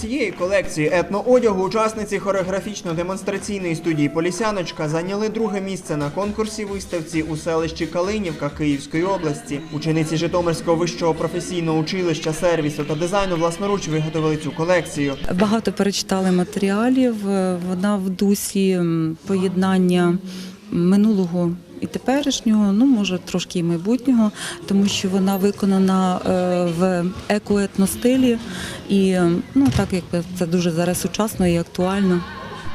цієї колекції етноодягу учасниці хореографічно-демонстраційної студії Полісяночка зайняли друге місце на конкурсі виставці у селищі Калинівка Київської області. Учениці Житомирського вищого професійного училища сервісу та дизайну власноруч виготовили цю колекцію. Багато перечитали матеріалів. е, Вона в дусі поєднання минулого і теперішнього, ну може трошки і майбутнього, тому що вона виконана е, в еко-етностилі і е, ну так як це дуже зараз сучасно і актуально.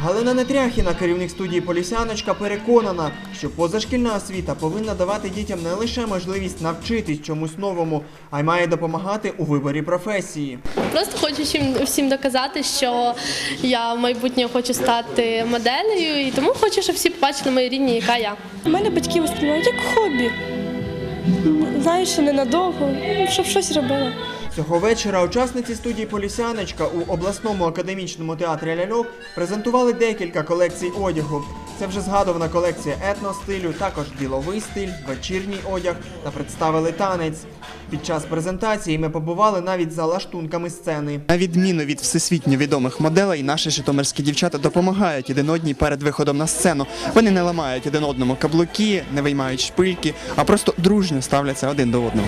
Галина Нетряхіна, керівник студії Полісяночка, переконана, що позашкільна освіта повинна давати дітям не лише можливість навчитись чомусь новому, а й має допомагати у виборі професії. Просто хочу всім, всім доказати, що я в майбутнього хочу стати моделею, і тому хочу, щоб всі побачили мої рідні, яка я. У мене батьки восприймають як хобі. Знаєш, що ненадовго, щоб щось робила. Цього вечора учасниці студії Полісяночка у обласному академічному театрі ляльок презентували декілька колекцій одягу. Це вже згадувана колекція етностилю, також діловий стиль, вечірній одяг та представили танець. Під час презентації ми побували навіть за лаштунками сцени. На відміну від всесвітньо відомих моделей, наші житомирські дівчата допомагають один одній перед виходом на сцену. Вони не ламають один одному каблуки, не виймають шпильки, а просто дружньо ставляться один до одного.